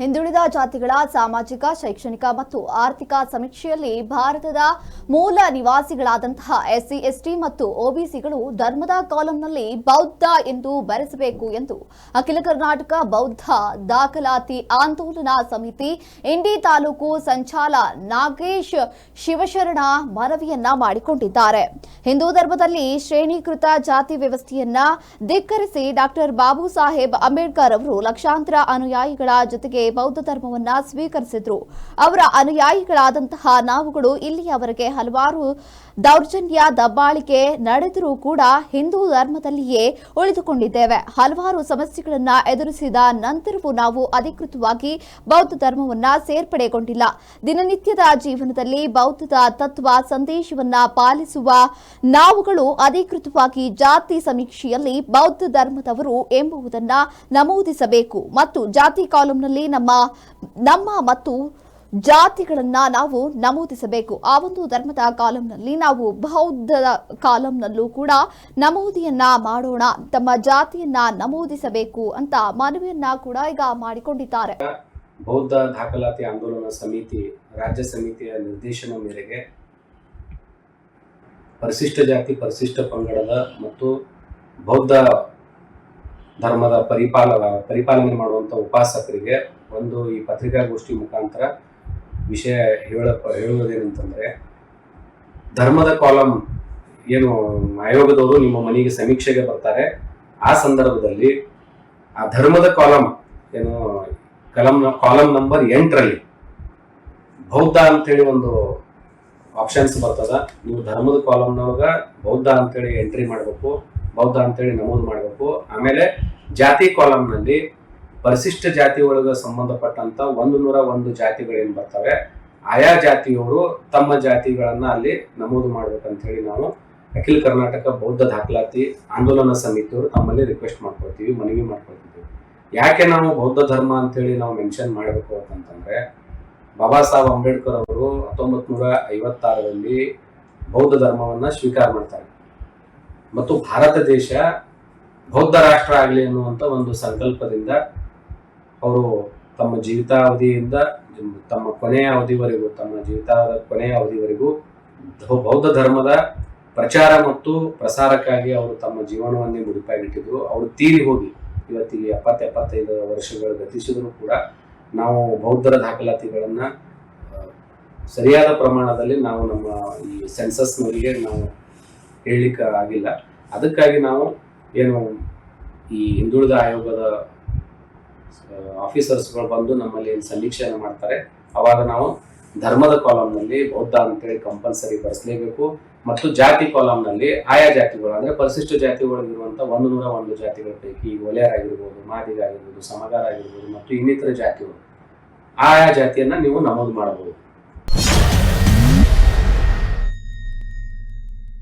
ಹಿಂದುಳಿದ ಜಾತಿಗಳ ಸಾಮಾಜಿಕ, ಶೈಕ್ಷಣಿಕ ಮತ್ತು ಆರ್ಥಿಕ ಸಮೀಕ್ಷೆಯಲ್ಲಿ ಭಾರತದ ಮೂಲ ನಿವಾಸಿಗಳಾದಂತಹ ಎಸ್ಸಿ, ಎಸ್ಟಿ ಮತ್ತು ಒಬಿಸಿಗಳು ಧರ್ಮದ ಕಾಲಂನಲ್ಲಿ ಬೌದ್ಧ ಎಂದು ಬರೆಸಬೇಕು ಎಂದು ಅಖಿಲ ಕರ್ನಾಟಕ ಬೌದ್ಧ ದಾಖಲಾತಿ ಆಂದೋಲನ ಸಮಿತಿ, ಇಂಡಿ ತಾಲೂಕು ಸಂಚಾಲ ನಾಗೇಶ್ ಶಿವಶರಣ ಮನವಿಯನ್ನ ಮಾಡಿಕೊಂಡಿದ್ದಾರೆ. ಹಿಂದೂ ಧರ್ಮದಲ್ಲಿ ಶ್ರೇಣೀಕೃತ ಜಾತಿ ವ್ಯವಸ್ಥೆಯನ್ನ ಧಿಕ್ಕರಿಸಿ ಡಾಕ್ಟರ್ ಬಾಬು ಸಾಹೇಬ್ ಅಂಬೇಡ್ಕರ್ ಅವರು ಲಕ್ಷಾಂತರ ಅನುಯಾಯಿಗಳ ಜೊತೆಗೆ ಬೌದ್ಧ ಧರ್ಮವನ್ನ ಸ್ವೀಕರಿಸಿದ್ರು. ಅವರ ಅನುಯಾಯಿಗಳಾದಂತಹ ನಾವುಗಳು ಇಲ್ಲಿಯವರೆಗೆ ಹಲವಾರು ದೌರ್ಜನ್ಯ, ದಬ್ಬಾಳಿಕೆ ನಡೆದರೂ ಕೂಡ ಹಿಂದೂ ಧರ್ಮದಲ್ಲಿಯೇ ಉಳಿದುಕೊಂಡಿದ್ದೇವೆ. ಹಲವಾರು ಸಮಸ್ಯೆಗಳನ್ನ ಎದುರಿಸಿದ ನಂತರವೂ ನಾವು ಅಧಿಕೃತವಾಗಿ ಬೌದ್ಧ ಧರ್ಮವನ್ನ ಸೇರ್ಪಡೆಗೊಂಡಿಲ್ಲ. ದಿನನಿತ್ಯದ ಜೀವನದಲ್ಲಿ ಬೌದ್ಧದ ತತ್ವ, ಸಂದೇಶವನ್ನ ಪಾಲಿಸುವ ನಾವುಗಳು ಅಧಿಕೃತವಾಗಿ ಜಾತಿ ಸಮೀಕ್ಷೆಯಲ್ಲಿ ಬೌದ್ಧ ಧರ್ಮದವರು ಎಂಬುದನ್ನ ನಮೂದಿಸಬೇಕು. ಮತ್ತು ಜಾತಿ ಕಾಲಂನಲ್ಲಿ ನಮ್ಮ ನಮ್ಮ ಮತ್ತು ಜಾತಿಗಳನ್ನ ನಾವು ನಮೂದಿಸಬೇಕು. ಆ ಒಂದು ಧರ್ಮದ ಕಾಲಂನಲ್ಲಿ ನಾವು ಬೌದ್ಧದ ಕಾಲಂನಲ್ಲೂ ಕೂಡ ನಮೂದಿಯನ್ನ ಮಾಡೋಣ, ತಮ್ಮ ಜಾತಿಯನ್ನ ನಮೂದಿಸಬೇಕು ಅಂತ ಮನವಿಯನ್ನ ಕೂಡ ಈಗ ಮಾಡಿಕೊಂಡಿದ್ದಾರೆ. ಬೌದ್ಧ ದಾಖಲಾತಿ ಆಂದೋಲನ ಸಮಿತಿ, ರಾಜ್ಯ ಸಮಿತಿಯ ನಿರ್ದೇಶನ ಮೇರೆಗೆ ಪರಿಶಿಷ್ಟ ಜಾತಿ, ಪರಿಶಿಷ್ಟ ಪಂಗಡದ ಮತ್ತು ಬೌದ್ಧ ಧರ್ಮದ ಪರಿಪಾಲ ಪರಿಪಾಲನೆ ಮಾಡುವಂಥ ಉಪಾಸಕರಿಗೆ ಒಂದು ಈ ಪತ್ರಿಕಾಗೋಷ್ಠಿ ಮುಖಾಂತರ ವಿಷಯ ಹೇಳ, ಹೇಳುವುದೇನಂತಂದ್ರೆ, ಧರ್ಮದ ಕಾಲಂ ಏನು ಆಯೋಗದವರು ನಿಮ್ಮ ಮನೆಗೆ ಸಮೀಕ್ಷೆಗೆ ಬರ್ತಾರೆ. ಆ ಸಂದರ್ಭದಲ್ಲಿ ಆ ಧರ್ಮದ ಕಾಲಂ ಏನು ಕಲಂ, ಕಾಲಂ ನಂಬರ್ ಎಂಟರಲ್ಲಿ ಬೌದ್ಧ ಅಂತೇಳಿ ಒಂದು ಆಪ್ಷನ್ಸ್ ಬರ್ತದ. ನೀವು ಧರ್ಮದ ಕಾಲಂನವಾಗ ಬೌದ್ಧ ಅಂತೇಳಿ ಎಂಟ್ರಿ ಮಾಡಬೇಕು. ಬೌದ್ಧ ಅಂತೇಳಿ ನಮೂದು ಮಾಡಬೇಕು. ಆಮೇಲೆ ಜಾತಿ ಕಾಲಂನಲ್ಲಿ ಪರಿಶಿಷ್ಟ ಜಾತಿ ಒಳಗ ಸಂಬಂಧಪಟ್ಟಂತ ಒಂದು ನೂರ ಒಂದು ಜಾತಿಗಳೇನು ಬರ್ತವೆ, ಆಯಾ ಜಾತಿಯವರು ತಮ್ಮ ಜಾತಿಗಳನ್ನ ಅಲ್ಲಿ ನಮೂದು ಮಾಡ್ಬೇಕಂತ ಹೇಳಿ ನಾವು ಅಖಿಲ ಕರ್ನಾಟಕ ಬೌದ್ಧ ದಾಖಲಾತಿ ಆಂದೋಲನ ಸಮಿತಿಯವರು ತಮ್ಮಲ್ಲಿ ರಿಕ್ವೆಸ್ಟ್ ಮಾಡ್ಕೊಳ್ತೀವಿ, ಮನವಿ ಮಾಡ್ಕೊಳ್ತೀವಿ. ಯಾಕೆ ನಾವು ಬೌದ್ಧ ಧರ್ಮ ಅಂತೇಳಿ ನಾವು ಮೆನ್ಷನ್ ಮಾಡಬೇಕು ಅಂತಂದ್ರೆ, ಬಾಬಾ ಸಾಹೇಬ್ ಅಂಬೇಡ್ಕರ್ ಅವರು ಹತ್ತೊಂಬತ್ ನೂರ ಐವತ್ತಾರರಲ್ಲಿ ಬೌದ್ಧ ಧರ್ಮವನ್ನ ಸ್ವೀಕಾರ ಮಾಡ್ತಾರೆ. ಮತ್ತು ಭಾರತ ದೇಶ ಬೌದ್ಧ ರಾಷ್ಟ್ರ ಆಗಲಿ ಅನ್ನುವಂಥ ಒಂದು ಸಂಕಲ್ಪದಿಂದ ಅವರು ತಮ್ಮ ಜೀವಿತಾವಧಿಯಿಂದ, ತಮ್ಮ ಕೊನೆಯ ಅವಧಿವರೆಗೂ, ತಮ್ಮ ಜೀವಿತಾವಧ ಕೊನೆಯ ಅವಧಿವರೆಗೂ ಬೌದ್ಧ ಧರ್ಮದ ಪ್ರಚಾರ ಮತ್ತು ಪ್ರಸಾರಕ್ಕಾಗಿ ಅವರು ತಮ್ಮ ಜೀವನವನ್ನೇ ಮುಡಿಪಾಗಿಟ್ಟಿದ್ರು. ಅವರು ತೀರಿ ಹೋಗಿ ಇವತ್ತಿಗೆ ಎಪ್ಪತ್ತು ಎಪ್ಪತ್ತೈದು ವರ್ಷಗಳು ಗತಿಸಿದರೂ ಕೂಡ ನಾವು ಬೌದ್ಧರ ದಾಖಲಾತಿಗಳನ್ನು ಸರಿಯಾದ ಪ್ರಮಾಣದಲ್ಲಿ ನಾವು ನಮ್ಮ ಈ ಸೆನ್ಸಸ್ನವರಿಗೆ ನಾವು ಹೇಳಲಿಕ್ಕೆ ಆಗಿಲ್ಲ. ಅದಕ್ಕಾಗಿ ನಾವು ಏನು ಈ ಹಿಂದುಳಿದ ಆಯೋಗದ ಆಫೀಸರ್ಸ್ಗಳು ಬಂದು ನಮ್ಮಲ್ಲಿ ಸಮೀಕ್ಷೆಯನ್ನು ಮಾಡ್ತಾರೆ, ಅವಾಗ ನಾವು ಧರ್ಮದ ಕಾಲಮ್ನಲ್ಲಿ ಬೌದ್ಧ ಅಂತೇಳಿ ಕಂಪಲ್ಸರಿ ಬರೆಸಲೇಬೇಕು. ಮತ್ತು ಜಾತಿ ಕಾಲಂನಲ್ಲಿ ಆಯಾ ಜಾತಿಗಳು, ಅಂದರೆ ಪರಿಶಿಷ್ಟ ಜಾತಿಗಳು ಒಳಗಿರುವಂತ ಒಂದು ನೂರ ಒಂದು ಜಾತಿಗಳ ಪೈಕಿ ಒಲೆಯರಾಗಿರ್ಬೋದು ಮಾದಿಗಾಗಿರ್ಬೋದು ಸಮಗಾರ ಆಗಿರ್ಬೋದು, ಮತ್ತು ಇನ್ನಿತರ ಜಾತಿಗಳು, ಆಯಾ ಜಾತಿಯನ್ನು ನೀವು ನಮೂದು ಮಾಡಬಹುದು.